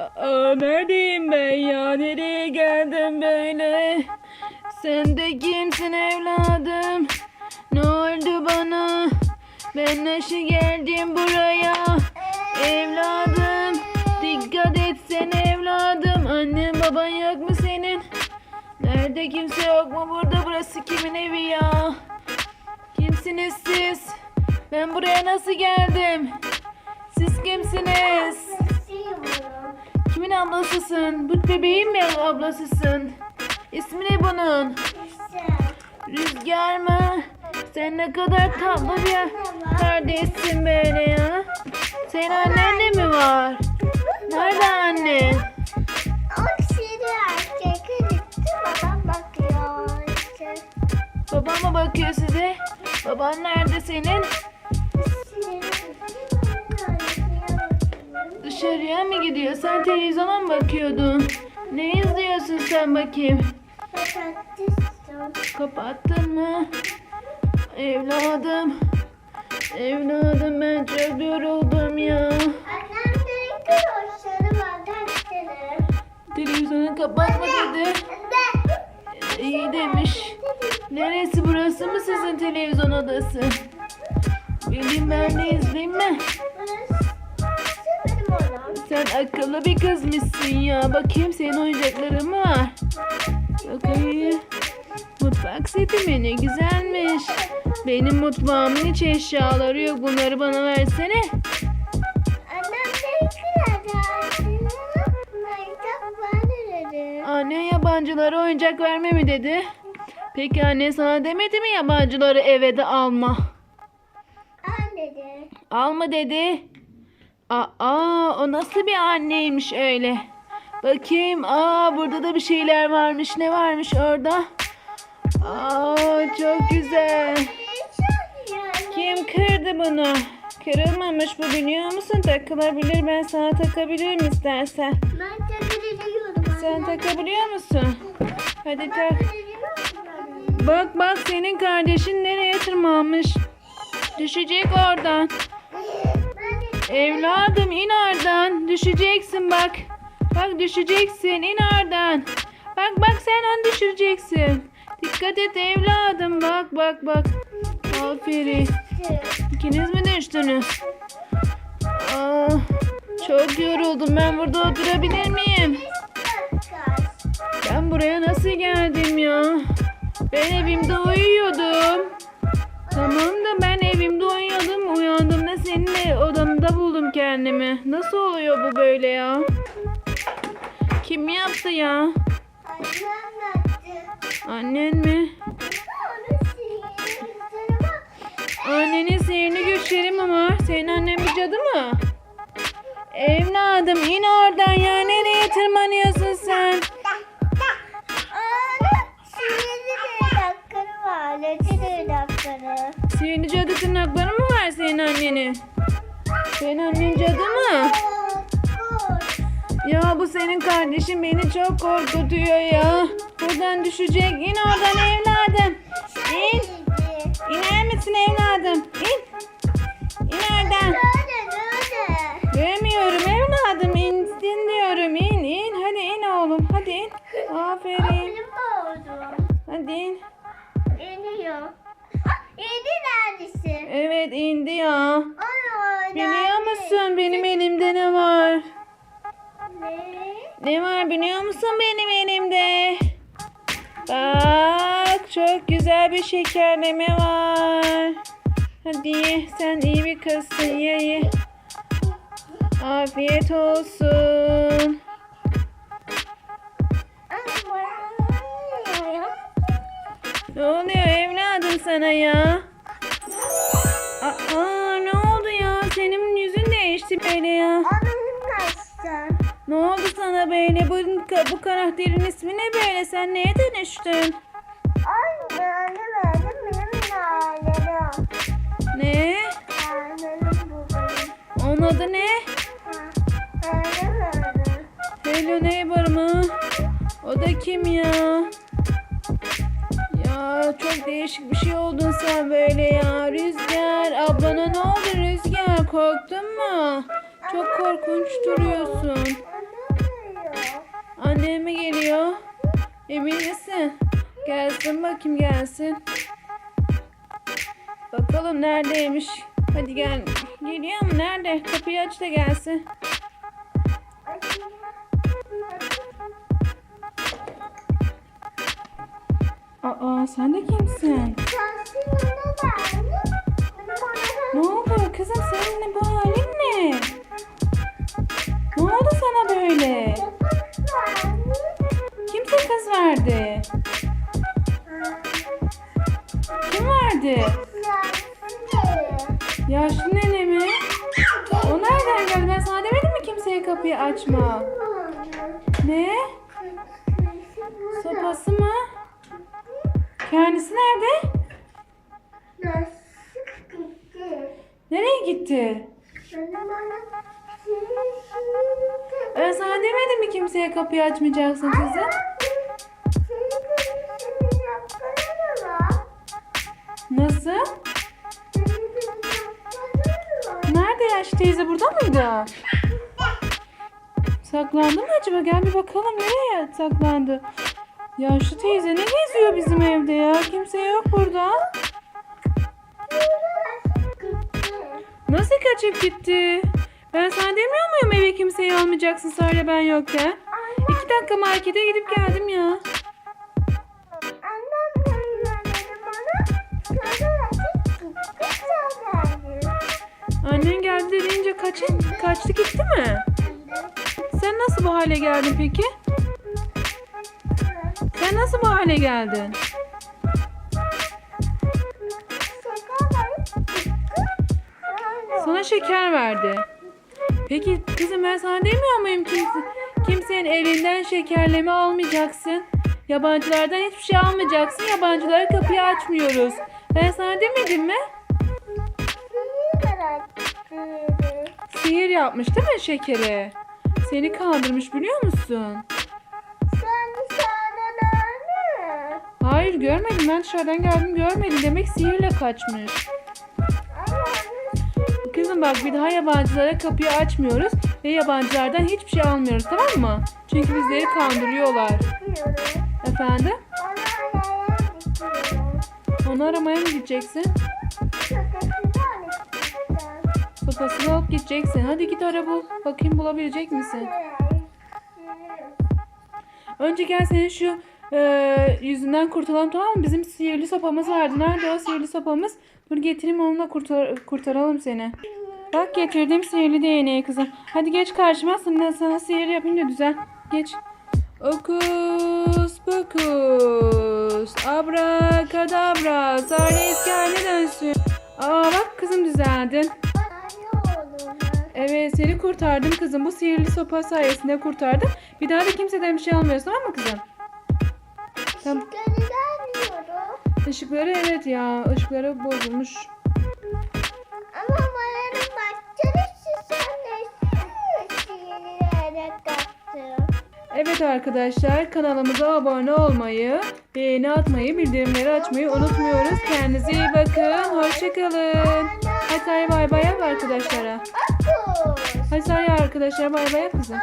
Aa, neredeyim ben ya? Nereye geldim böyle? Sen de kimsin evladım? Ne oldu bana? Ben nasıl geldim buraya? Evladım, dikkat etsene evladım. Annen baban yok mu senin? Nerede kimse yok mu burada? Burası kimin evi ya? Kimsiniz siz? Ben buraya nasıl geldim? Siz kimsiniz? Kimin ablasısın? Bu bebeğin mi ablasısın? İsmi ne bunun? Rüzgar mı? Sen ne kadar tatlı bir kardeşsin böyle ya. Senin annen de mi var? Nerede annen? Baban mı bakıyor size? Baban nerede senin? Dışarıya mı gidiyor? Sen televizyona mı bakıyordun? Ne izliyorsun sen bakayım? Kapattın mı? Evladım. Evladım ben çok yoruldum ya. Televizyonu kapatma dedi. İyi demiş. Neresi burası mı sizin televizyon odası? Bileyim ben de izleyeyim mi? Sen akıllı bir kızmışsın ya. Bakayım senin oyuncakların var? Bakayım. Mutfak seti mi? Ne güzelmiş. Benim mutfağımın hiç eşyaları yok. Bunları bana versene. Anne yabancılara oyuncak verme mi dedi? Peki anne sana demedi mi yabancıları eve de alma? Alma dedi. Aa, o nasıl bir anneymiş öyle? Bakayım. Aa, burada da bir şeyler varmış. Ne varmış orada? Aa, çok güzel. Kim kırdı bunu? Kırılmamış bu biliyor musun? Takılabilir. Ben sana takabilirim istersen. Ben. Sen takabiliyor musun? Hadi tak. Bak bak senin kardeşin nereye tırmanmış? Düşecek oradan. Evladım in oradan. Düşeceksin bak. Bak düşeceksin. in oradan. Bak bak sen onu düşüreceksin. Dikkat et evladım. Bak bak bak. Aferin. İkiniz mi düştünüz? Aa, çok yoruldum. Ben burada oturabilir miyim? Ben buraya nasıl geldim ya? Ben evimde uyuyordum. Tamam da ben evimde uyuyordum. Uyandığımda senin odanda buldum kendimi. Nasıl oluyor bu böyle ya? Kim yaptı ya? Annen mi? Annenin sihirli güçleri mi var? Senin annen bir cadı mı? Evladım in oradan ya. Nereye tırmanıyorsun Senin annen cadı mı? Ya bu senin kardeşin beni çok korkutuyor ya. Buradan düşecek. İn oradan evladım. İn. İner misin evladım? İn. İn oradan. Demiyorum evladım. İnsin diyorum. İn in. Hadi in oğlum. Hadi in. Aferin. Hadi in. Evet indi ya. Biliyor musun benim elimde ne var? Ne var biliyor musun benim elimde? Bak çok güzel bir şekerleme var. Hadi sen iyi bir kızsın ye ye. Afiyet olsun. Ne oluyor evladım sana ya? Böyle ya. Ne oldu sana böyle? Bu, bu karakterin ismi ne böyle? Sen neye dönüştün? Ne? Onun adı ne? Hello Neighbor mı? O da kim ya? Ya çok değişik bir şey oldun sen böyle ya. Rüzgar ablana ne oldu? Korktun mu? Çok korkunç duruyorsun. Annem mi geliyor? Emin misin? Gelsin bakayım gelsin. Bakalım neredeymiş. Hadi gel. Geliyor mu? Nerede? Kapıyı aç da gelsin. Aa sen de kimsin? Ne oldu kızım senin bu halin ne? Ne oldu sana böyle? Kimse kız verdi? Kim verdi? Yaşlı nene mi? O nereden geldi? Ben sana demedim mi kimseye kapıyı açma? Ne? Sopası mı? Kendisi nerede? Nereye gitti? Ben sana demedim mi kimseye kapıyı açmayacaksın kızım? Nasıl? Nerede yaşlı teyze burada mıydı? Saklandı mı acaba? Gel bir bakalım nereye saklandı? Yaşlı teyze ne geziyor bizim evde ya? Kimse yok burada. Nasıl kaçıp gitti? Ben sana demiyor muyum eve kimseyi almayacaksın söyle ben yokken? İki dakika markete gidip geldim ya. Annen geldi de deyince kaçı, kaçtı gitti mi? Sen nasıl bu hale geldin peki? Sen nasıl bu hale geldin? Sana şeker verdi. Peki kızım ben sana demiyor muyum kimse, kimsenin elinden şekerleme almayacaksın. Yabancılardan hiçbir şey almayacaksın. Yabancılara kapıyı açmıyoruz. Ben sana demedim mi? Sihir yapmış değil mi şekeri? Seni kandırmış biliyor musun? Hayır görmedim ben dışarıdan geldim görmedim. Demek sihirle kaçmış. Kızım bak bir daha yabancılara kapıyı açmıyoruz ve yabancılardan hiçbir şey almıyoruz tamam mı? Çünkü bizleri kandırıyorlar. Efendim? Onu aramaya mı gideceksin? Sopasını alıp gideceksin. Hadi git ara bul. Bakayım bulabilecek misin? Önce gel senin şu e, yüzünden kurtulalım tamam mı? Bizim sihirli sopamız vardı. Nerede o sihirli sopamız? Dur getireyim onunla kurtar kurtaralım seni. Bak getirdim sihirli değneği kızım. Hadi geç karşıma sana, sana sihir yapayım da düzen. Geç. Okus pokus. Abrakadabra. Sarı eski haline dönsün. Aa bak kızım düzeldin. Evet seni kurtardım kızım. Bu sihirli sopa sayesinde kurtardım. Bir daha da kimseden bir şey almıyorsun tamam mı kızım? Tamam. Işıkları evet ya. ışıkları bozulmuş. Süslenleştirerek kattım. Evet arkadaşlar kanalımıza abone olmayı, beğeni atmayı, bildirimleri açmayı unutmuyoruz. Kendinize iyi bakın. Hoşçakalın. Hadi bay bay yap arkadaşlara. Hadi arkadaşlara bay bay yap kızım.